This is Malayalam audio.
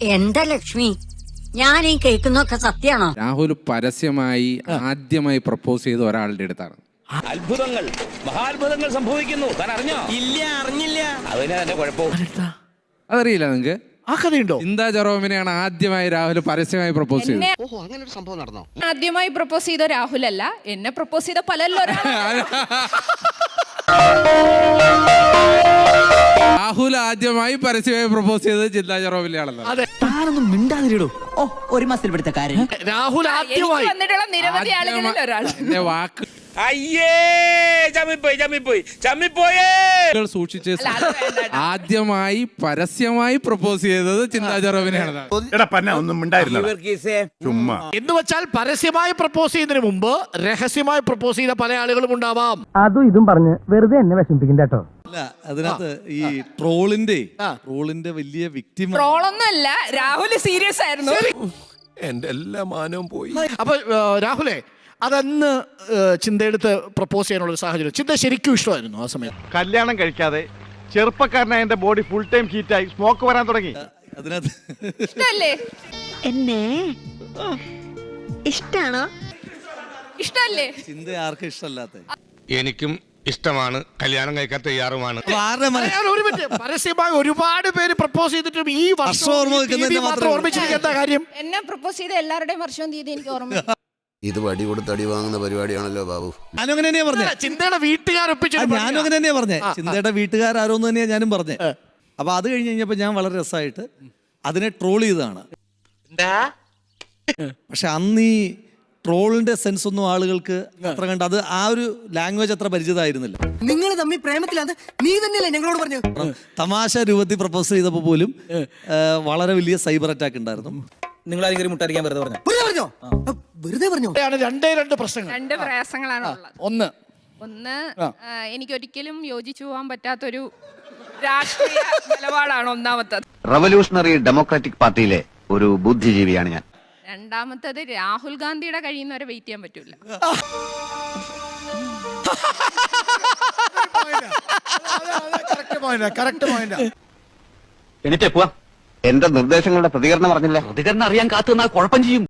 എന്താ ലക്ഷ്മി? ഞാൻ ഈ കേൾക്കുന്നൊക്കെ സത്യാണോ രാഹുൽ പരസ്യമായി ആദ്യമായി പ്രപ്പോസ് ചെയ്ത ഒരാളുടെ അടുത്താണ്. അത്ഭുതങ്ങൾ മഹാത്ഭുതങ്ങൾ സംഭവിക്കുന്നു. താൻ അറിഞ്ഞോ? ഇല്ല അറിഞ്ഞില്ല. അതിനാ എന്റെ കുഴപ്പം. അതറിയില്ല നിങ്ങക്ക്? ആ കഥയുണ്ടോ? ചിന്താ ജെറോമിനെയാണ് ആദ്യമായി രാഹുൽ പരസ്യമായി പ്രപ്പോസ് ചെയ്തത്. ഓഹോ അങ്ങനെ ഒരു സംഭവം നടന്നോ? ആദ്യമായി പ്രപ്പോസ് ചെയ്ത രാഹുലല്ല എന്നെ പ്രപ്പോസ് ചെയ്ത പലല്ലോ ആദ്യമായി പരസ്യമായി പ്രപ്പോസ് ചെയ്തത് ചിന്താ ജെറോമിനെയാണല്ലോ അതെ. താനൊന്നും മിണ്ടാതിരിടോ ഓ ഒരു മാസത്തിൽ പിടുത്ത കാര്യം. രാഹുൽ എനിക്ക് ആദ്യമായി. വന്നിട്ടുള്ള നിരവധി ആളുകളിൽ ഒരാൾ എന്റെ വാക്ക്. അയ്യേ! ചമ്മിപ്പോയി ചമ്മിപ്പോയി. ചമ്മിപ്പോയേ! സൂക്ഷിച്ച്. ആദ്യമായി പരസ്യമായി പ്രപ്പോസ് ചെയ്തത് ചിന്താ ജെറോമിനെയാണ് എടാ പന്ന ഒന്നും ഉണ്ടായിരുന്നില്ല ചുമ്മാ. എന്ന് വെച്ചാൽ പരസ്യമായി പ്രപ്പോസ് ചെയ്യുന്നതിന് മുമ്പ് രഹസ്യമായി പ്രപ്പോസ് ചെയ്ത പല ആളുകളും ഉണ്ടാവാം. അതും ഇതും പറഞ്ഞ് വെറുതെ എന്നെ വിഷമിപ്പിക്കണ്ട കേട്ടോ. അല്ല അതിനകത്ത് ഈ ട്രോളിന്റെ ട്രോളിന്റെ വലിയ വിക്ടിം ട്രോളൊന്നുമല്ല രാഹുൽ സീരിയസ് ആയിരുന്നു. എന്റെ എല്ലാ മാനവും പോയി. അപ്പൊ രാഹുലേ അതന്ന് ചിന്തയെടുത്ത് പ്രപ്പോസ് ചെയ്യാനുള്ള ഒരു സാഹചര്യം. ചിന്ത ശരിക്കും ഇഷ്ടമായിരുന്നു ആ സമയത്ത്. കല്യാണം കഴിക്കാതെ ചെറുപ്പക്കാരനായ എന്റെ ബോഡി ഫുൾ ടൈം ഹീറ്റായി സ്മോക്ക് വരാൻ തുടങ്ങി. അതിനകത്ത് ഇഷ്ടല്ലേ? എന്നെ? ഇഷ്ടാണോ? ഇഷ്ടല്ലേ? ചിന്ത ആർക്കും ഇഷ്ടമല്ലാത്ത. എനിക്കും ഇഷ്ടമാണ്. കല്യാണം കഴിക്കാൻ തയ്യാറുമാണ്. ഞാൻ ഒരു മിനിറ്റ്. പരസ്യമായി ഒരുപാട് പേര് പ്രപ്പോസ് ചെയ്തിട്ടും ഈ വർഷം വർഷം ഓർമ്മ വെക്കുന്നതിന്റെ തീയതി മാത്രം മാത്രം ഓർമ്മിച്ചിരിക്കുന്ന എന്താ കാര്യം? എന്നെ പ്രപ്പോസ് ചെയ്ത എല്ലാവരുടെയും വർഷവും തീയതി എനിക്ക് ഓർമ്മ ഇത് വടി കൊടുത്ത് അടി വാങ്ങുന്ന പരിപാടിയാണല്ലോ ബാബു. ഞാനും അങ്ങനെ തന്നെയാ പറഞ്ഞേ. ചിന്തയുടെ ഒപ്പിച്ചു ഞാനും അങ്ങനെ തന്നെയാ പറഞ്ഞേ. ചിന്തയുടെ വീട്ടുകാരോന്ന് തന്നെയാ ഞാനും പറഞ്ഞേ. അപ്പൊ അത് കഴിഞ്ഞ് കഴിഞ്ഞപ്പോ ഞാൻ വളരെ രസമായിട്ട് അതിനെ ട്രോൾ ചെയ്തതാണ്. പക്ഷെ അന്ന് ഈ ട്രോളിന്റെ സെൻസ് ഒന്നും ആളുകൾക്ക് അത്ര കണ്ട് അത് ആ ഒരു ലാംഗ്വേജ് അത്ര പരിചിതമായിരുന്നില്ല. നിങ്ങൾ തമ്മിൽ പ്രേമത്തിലാണ് നീ തന്നെയല്ലേ ഞങ്ങളോട് പറഞ്ഞു തമാശ രൂപത്തിൽ പ്രപ്പോസ് ചെയ്തപ്പോൾ പോലും വളരെ വലിയ സൈബർ അറ്റാക്ക് ഉണ്ടായിരുന്നു. നിങ്ങൾ ആരെങ്കിലും മുട്ടടിക്കാൻ വെറുതെ പറഞ്ഞു. വെറുതെ പറഞ്ഞോ? വെറുതെ പറഞ്ഞോ? ആണ് രണ്ടേ രണ്ട് പ്രശ്നങ്ങൾ. രണ്ട് പ്രയാസങ്ങളാണ് ഉള്ളത്. ഒന്ന്. ഒന്ന് എനിക്ക് ഒരിക്കലും യോജിച്ചു പോകാൻ പറ്റാത്തൊരു രാഷ്ട്രീയ നിലപാടാണ് ഒന്നാമത്തത്. റവല്യൂഷണറി ഡെമോക്രാറ്റിക് പാർട്ടിയിലെ ഒരു ബുദ്ധിജീവിയാണ് ഞാൻ. രണ്ടാമത്തത് രാഹുൽ ഗാന്ധിയുടെ കഴിയുന്നവരെ വെയിറ്റ് ചെയ്യാൻ പറ്റൂല. കറക്റ്റ് പോയിന്റ് കറക്റ്റ് പോയിന്റ് എന്നിട്ട് പോവാം. എന്റെ നിർദ്ദേശങ്ങളുടെ പ്രതികരണം അറിഞ്ഞില്ല? പ്രതികരണം അറിയാൻ കാത്തുനിന്നാൽ കുഴപ്പം ചെയ്യും.